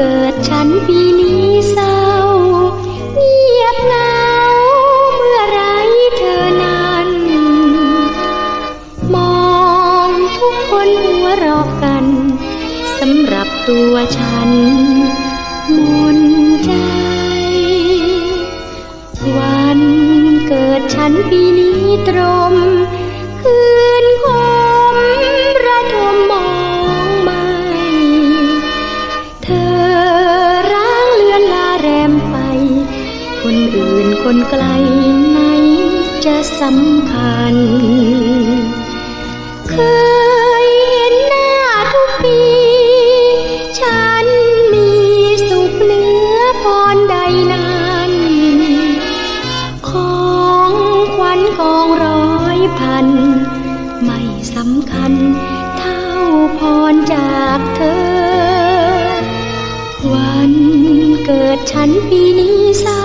กิดฉันปีนี้เศร้า เงียบเหงาเมื่อไรเธอนั้น มองทุกคนหัวรอกกันสำหรับตัวฉันมนใจ วันเกิดฉันปีนี้ตรมคืน คนไกลไหนจะสำคัญ เคยเห็นหน้าทุกปี ฉันมีสุขเหนือพรใดนั้น ของขวัญกองร้อยพัน ไม่สำคัญเท่าพรจากเธอ วันเกิดฉันปีนี้เศร้า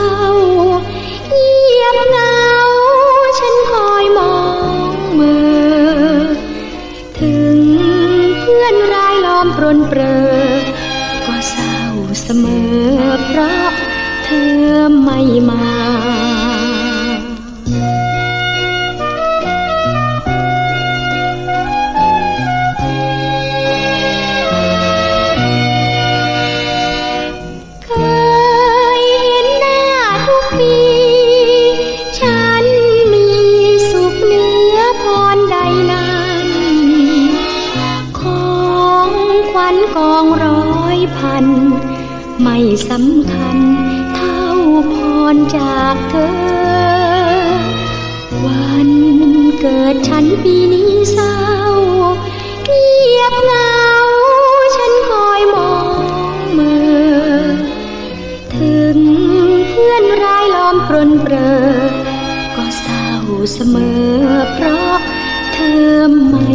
ร้อมปรนเปรอก็เศร้าเสมอเพราะเธอไม่มา พัน ไม่สำคัญเท่าพรจากเธอ วันเกิดฉันปีนี้เศร้าเงียบเหงาฉันคอยมองเมือ ถึงเพื่อนรายล้อมปรนเปรอ ก็เศร้าเสมอเพราะเธอไม่